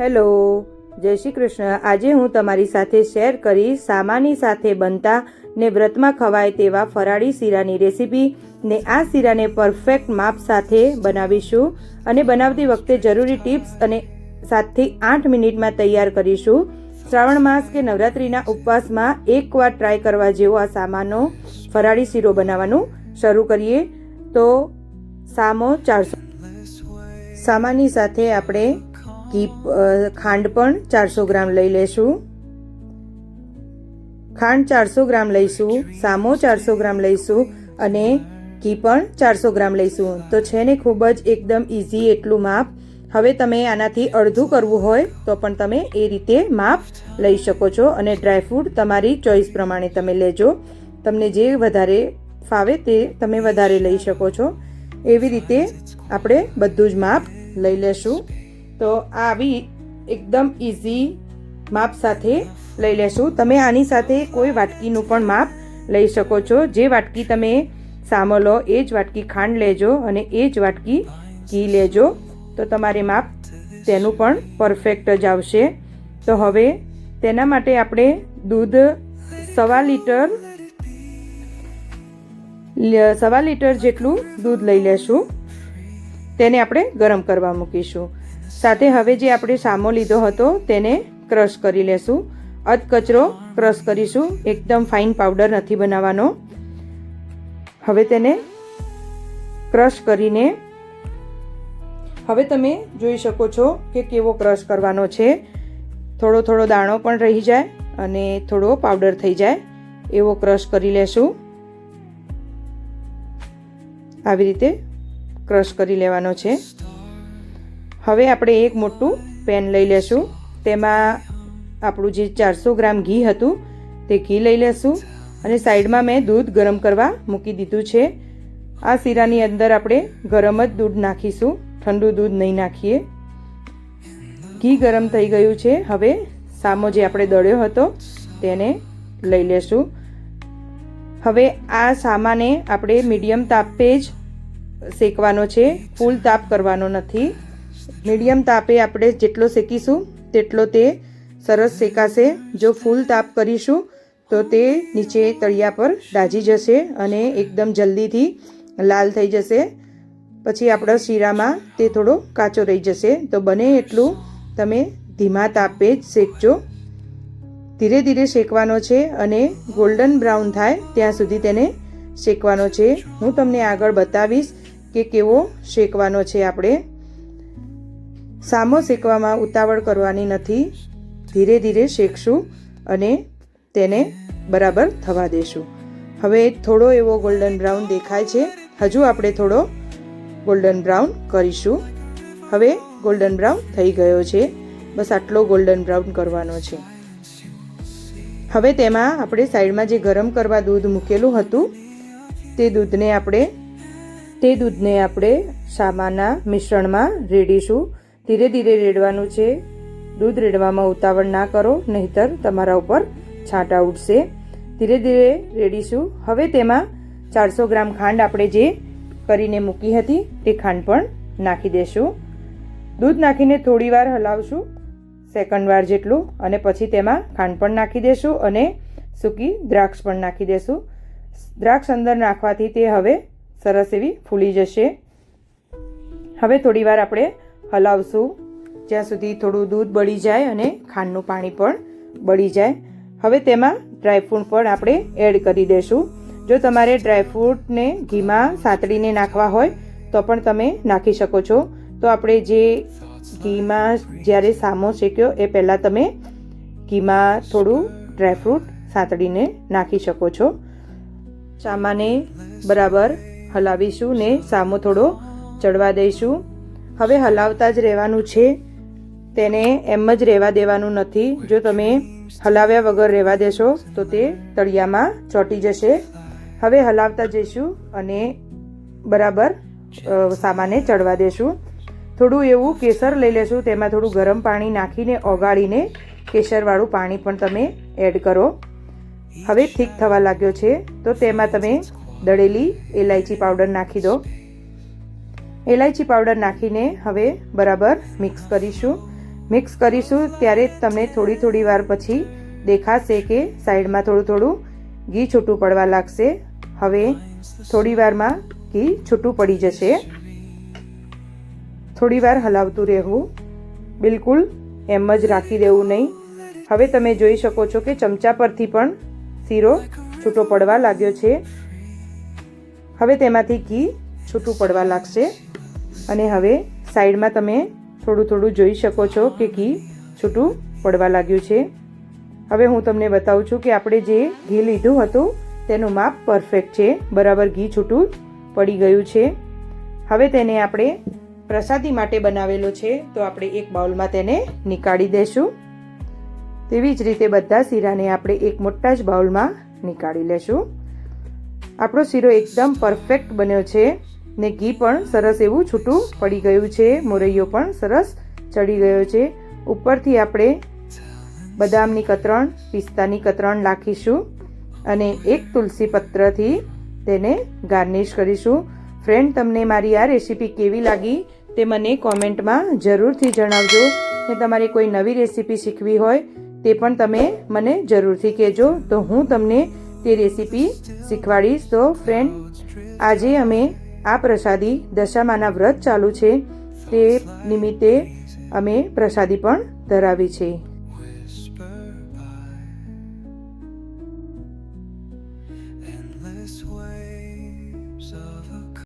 Hello, જય શ્રી કૃષ્ણ. આજે હું તમારી સાથે શેર કરીશ સામાની સાથે બનતા ને વ્રતમાં ખવાય તેવા ફરાળી શીરાની રેસીપી ને આ શીરાને પરફેક્ટ માપ સાથે બનાવીશું અને બનાવતી વખતે જરૂરી ટિપ્સ અને સાતથી આઠ મિનિટમાં તૈયાર કરીશું. શ્રાવણ માસ કે નવરાત્રિના ઉપવાસમાં એકવાર ટ્રાય કરવા જેવો આ સામાનો, ફરાળી શીરો બનાવવાનું શરૂ કરીએ. તો સામો ચારસો. સામાની સાથે આપણે ઘી ખાંડ પણ ચારસો ગ્રામ લઈ લેશું. ખાંડ ચારસો ગ્રામ લઈશું, સામો ચારસો ગ્રામ લઈશું અને ઘી પણ ચારસો ગ્રામ લઈશું. તો છે ને ખૂબ જ એકદમ ઇઝી એટલું માપ. હવે તમે આનાથી અડધું કરવું હોય તો પણ તમે એ રીતે માપ લઈ શકો છો અને ડ્રાયફ્રૂટ તમારી ચોઈસ પ્રમાણે તમે લેજો. તમને જે વધારે ફાવે તે તમે વધારે લઈ શકો છો. એવી રીતે આપણે બધું જ માપ લઈ લેશું. તો આવી એકદમ ઇઝી માપ સાથે લઈ લેશું. તમે આની સાથે કોઈ વાટકીનું પણ માપ લઈ શકો છો. જે વાટકી તમે સામો લો, એ જ વાટકી ખાંડ લેજો અને એ જ વાટકી ઘી લેજો. તો તમારે માપ તેનું પણ પરફેક્ટ જ આવશે. તો હવે તેના માટે આપણે દૂધ સવા લીટર સવા લીટર જેટલું દૂધ લઈ લેશું. તેને આપણે ગરમ કરવા મૂકીશું. સાથે હવે જે આપણે સામો લીધો હતો તેને ક્રશ કરી લેશું. અધકચરો ક્રશ કરીશું. એકદમ ફાઇન પાવડર નથી બનાવવાનો. હવે તેને ક્રશ કરીને હવે તમે જોઈ શકો છો કે કેવો ક્રશ કરવાનો છે. થોડો થોડો દાણો પણ રહી જાય અને થોડો પાવડર થઈ જાય. એવો ક્રશ કરી લેશું. આવી રીતે ક્રશ કરી લેવાનો છે. હવે આપણે એક મોટું પેન લઈ લેશું. તેમાં આપણું જે ચારસો ગ્રામ ઘી હતું, તે ઘી લઈ લેશું અને સાઈડમાં મેં દૂધ ગરમ કરવા મૂકી દીધું છે. આ શીરાની અંદર આપણે ગરમ જ દૂધ નાખીશું, ઠંડુ દૂધ નહીં નાખીએ. ઘી ગરમ થઈ ગયું છે. હવે સામો જે આપણે દળ્યો હતો, તેને લઈ લેશું. હવે આ સામાને આપણે મીડિયમ તાપે જ શેકવાનો છે. ફૂલ તાપ કરવાનો નથી. મીડિયમ તાપે આપણે જેટલો શેકીશું, તેટલો તે સરસ શેકાશે. જો ફૂલ તાપ કરીશું, તો તે નીચે તળિયા પર દાજી જશે અને એકદમ જલ્દીથી લાલ થઈ જશે. પછી આપણા શીરામાં તે થોડો કાચો રહી જશે. તો બને એટલું તમે ધીમા તાપે જ શેકજો. ધીરે ધીરે શેકવાનો છે અને ગોલ્ડન બ્રાઉન થાય ત્યાં સુધી તેને શેકવાનો છે. હું તમને આગળ બતાવીશ કે કેવો શેકવાનો છે આપણે. સામો શેકવામાં ઉતાવળ કરવાની નથી. ધીરે ધીરે શેકશું અને તેને બરાબર થવા દેશું. હવે થોડો એવો ગોલ્ડન બ્રાઉન દેખાય છે. હજુ આપણે થોડો ગોલ્ડન બ્રાઉન કરીશું. હવે ગોલ્ડન બ્રાઉન થઈ ગયો છે. બસ આટલો ગોલ્ડન બ્રાઉન કરવાનો છે. હવે તેમાં આપણે સાઈડમાં જે ગરમ કરવા દૂધ મૂકેલું હતું, તે દૂધને આપણે, તે દૂધને આપણે સામાના મિશ્રણમાં રેડીશું. ધીરે ધીરે રેડવાનું છે. દૂધ રેડવામાં ઉતાવળ ના કરો, નહીતર તમારા ઉપર છાંટા ઉઠશે ધીરે ધીરે રેડીશું. હવે તેમાં ચારસો ગ્રામ ખાંડ આપણે જે કરીને મૂકી હતી, તે ખાંડ પણ નાખી દેશું. દૂધ નાખીને થોડીવાર હલાવશું સેકન્ડ વાર જેટલું, અને પછી તેમાં ખાંડ પણ નાખી દેશું અને સૂકી દ્રાક્ષ પણ નાખી દેશું. દ્રાક્ષ અંદર નાખવાથી તે હવે સરસ એવી ફૂલી જશે. હવે થોડીવાર આપણે હલાવશું. જ્યાં સુધી થોડું દૂધ બળી જાય અને ખાંડનું પાણી પણ બળી જાય. હવે તેમાં ડ્રાયફ્રૂટ પણ આપણે એડ કરી દઈશું જો તમારે ડ્રાયફ્રૂટને ઘીમાં સાતડીને નાખવા હોય, તો પણ તમે નાખી શકો છો. તો આપણે જે ઘીમાં જ્યારે સામો શેક્યો, એ પહેલાં તમે ઘીમાં થોડું ડ્રાયફ્રૂટ સાતડીને નાખી શકો છો. સામાને બરાબર હલાવીશું ને સામો થોડો ચડવા દઈશું. હવે હલાવતા જ રહેવાનું છે. તેને એમ જ રહેવા દેવાનું નથી. જો તમે હલાવ્યા વગર રહેવા દેશો, તો તે તળિયામાં ચોંટી જશે. હવે હલાવતા જઈશું અને બરાબર સામાને ચડવા દેશું. થોડું એવું કેસર લઈ લેશું, તેમાં થોડું ગરમ પાણી નાખીને, ઓગાળીને કેસરવાળું પાણી પણ તમે એડ કરો. હવે ઠીક થવા લાગ્યો છે, તો તેમાં તમે દળેલી એલાયચી પાવડર નાખી દો. એલાયચી પાવડર નાખીને હવે બરાબર મિક્સ કરીશું. મિક્સ કરીશું ત્યારે તમને થોડી થોડી વાર પછી દેખાશે કે સાઈડમાં થોડું થોડું ઘી છૂટું પડવા લાગશે. હવે થોડી વારમાં ઘી છૂટું પડી જશે. થોડી વાર હલાવતું રહેવું. બિલકુલ એમ જ રાખી દેવું નહીં. હવે તમે જોઈ શકો છો કે ચમચા પરથી પણ શીરો છૂટો પડવા લાગ્યો છે. હવે તેમાંથી ઘી છૂટું પડવા લાગશે. અને હવે સાઈડમાં તમે થોડું થોડું જોઈ શકો છો કે ઘી છૂટું પડવા લાગ્યું છે. હવે હું તમને બતાવું છું કે આપણે જે ઘી લીધું હતું તેનું માપ પરફેક્ટ છે. બરાબર ઘી છૂટું પડી ગયું છે. હવે તેને આપણે પ્રસાદી માટે બનાવેલો છે. તો આપણે એક બાઉલમાં તેને નીકાળી દઈશું તેવી જ રીતે બધા શીરાને આપણે એક મોટા જ બાઉલમાં નીકાળી લેશું. આપણો શીરો એકદમ પરફેક્ટ બન્યો છે. ને ઘી પણ સરસ એવું છૂટું પડી ગયું છે. મોરૈયો પણ સરસ ચડી ગયો છે. ઉપરથી આપણે બદામની કતરણ, પિસ્તાની કતરણ નાખીશું અને એક તુલસી પત્રથી તેને ગાર્નિશ કરીશું. ફ્રેન્ડ, તમને મારી આ રેસીપી કેવી લાગી તે મને કોમેન્ટમાં જરૂરથી જણાવજો. ને તમારે કોઈ નવી રેસીપી શીખવી હોય તે પણ તમે મને જરૂરથી કહેજો. તો હું તમને તે રેસીપી શીખવાડીશ. તો ફ્રેન્ડ, આજે અમે આ પ્રસાદી દશામાના વ્રત ચાલુ છે તે નિમિત્તે અમે પ્રસાદી પણ ધરાવી છે